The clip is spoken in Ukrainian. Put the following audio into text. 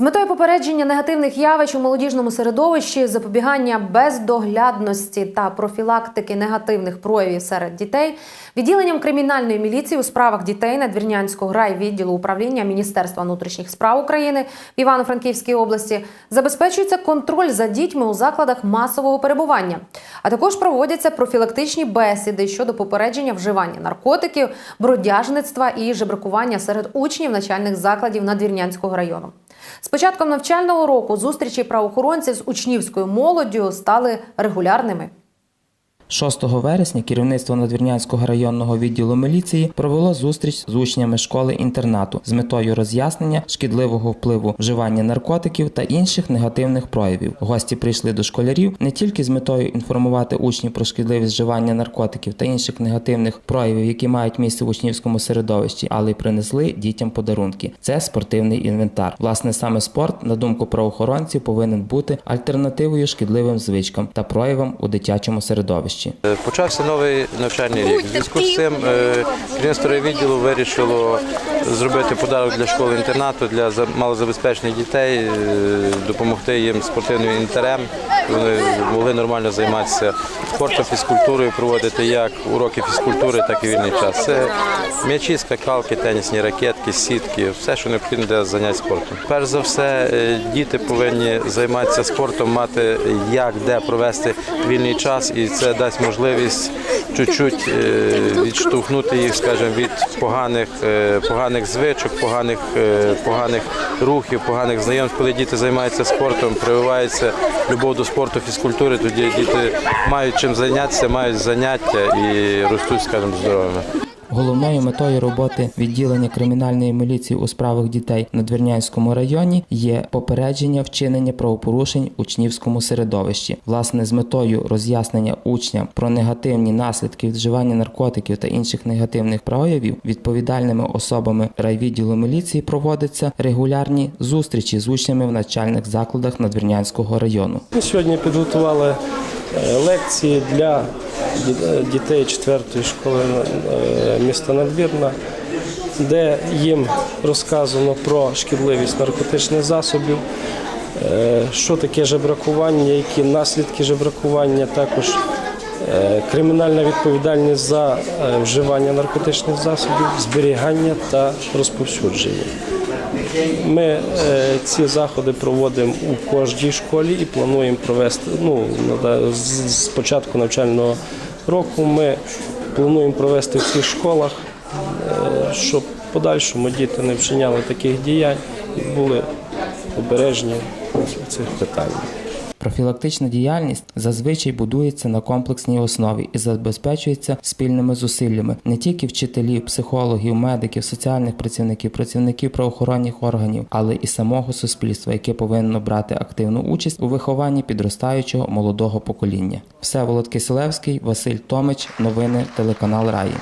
З метою попередження негативних явищ у молодіжному середовищі, запобігання бездоглядності та профілактики негативних проявів серед дітей, відділенням кримінальної міліції у справах дітей Надвірнянського райвідділу управління Міністерства внутрішніх справ України в Івано-Франківській області забезпечується контроль за дітьми у закладах масового перебування, а також проводяться профілактичні бесіди щодо попередження вживання наркотиків, бродяжництва і жебракування серед учнів начальних закладів Надвірнянського району. З початком навчального року зустрічі правоохоронців з учнівською молоддю стали регулярними. 6 вересня керівництво Надвірнянського районного відділу міліції провело зустріч з учнями школи-інтернату з метою роз'яснення шкідливого впливу вживання наркотиків та інших негативних проявів. Гості прийшли до школярів не тільки з метою інформувати учнів про шкідливість вживання наркотиків та інших негативних проявів, які мають місце в учнівському середовищі, але й принесли дітям подарунки. Це спортивний інвентар. Власне, саме спорт, на думку правоохоронців, повинен бути альтернативою шкідливим звичкам та проявам у дитячому середовищі. Е, Почався новий навчальний рік. У зв'язку з цим е, керівництво відділу вирішило зробити подарок для школи інтернату для за- малозабезпечених дітей, е, допомогти їм спортивним інтерем. Вони могли нормально займатися спортом, фізкультурою, проводити як уроки фізкультури, так і вільний час. Це м'ячі, скакалки, тенісні ракетки, сітки, все, що необхідно для занять спортом. Перш за все, е, діти повинні займатися спортом, мати як де провести вільний час, і це дасть можливість чуть-чуть е, відштовхнути їх, скажімо, від поганих, е, поганих звичок, поганих, поганих рухів, поганих знайомств. Коли діти займаються спортом, прививається любов до спорту, фізкультури, тоді діти мають чим зайнятися, мають заняття і ростуть, скажімо, здоровими. Головною метою роботи відділення кримінальної міліції у справах дітей на Двірнянському районі є попередження вчинення правопорушень учнівському середовищі. Власне, з метою роз'яснення учням про негативні наслідки вживання наркотиків та інших негативних проявів відповідальними особами райвідділу міліції проводяться регулярні зустрічі з учнями в навчальних закладах Надвірнянського району. Ми сьогодні підготували е, лекції для дітей 4 школи е, міста Надвірна, де їм розказано про шкідливість наркотичних засобів, е, що таке жебракування, які наслідки жебракування, також е, кримінальна відповідальність за е, вживання наркотичних засобів, зберігання та розповсюдження. Ми е, ці заходи проводимо у кожній школі і плануємо провести. Ну з, початку навчального року ми плануємо провести в цих школах, е, щоб в подальшому діти не вчиняли таких діянь і були обережні в цих питаннях. Профілактична діяльність зазвичай будується на комплексній основі і забезпечується спільними зусиллями не тільки вчителів, психологів, медиків, соціальних працівників, працівників правоохоронних органів, але і самого суспільства, яке повинно брати активну участь у вихованні підростаючого молодого покоління. Всеволод Киселевський, Василь Томич, новини телеканал Раї.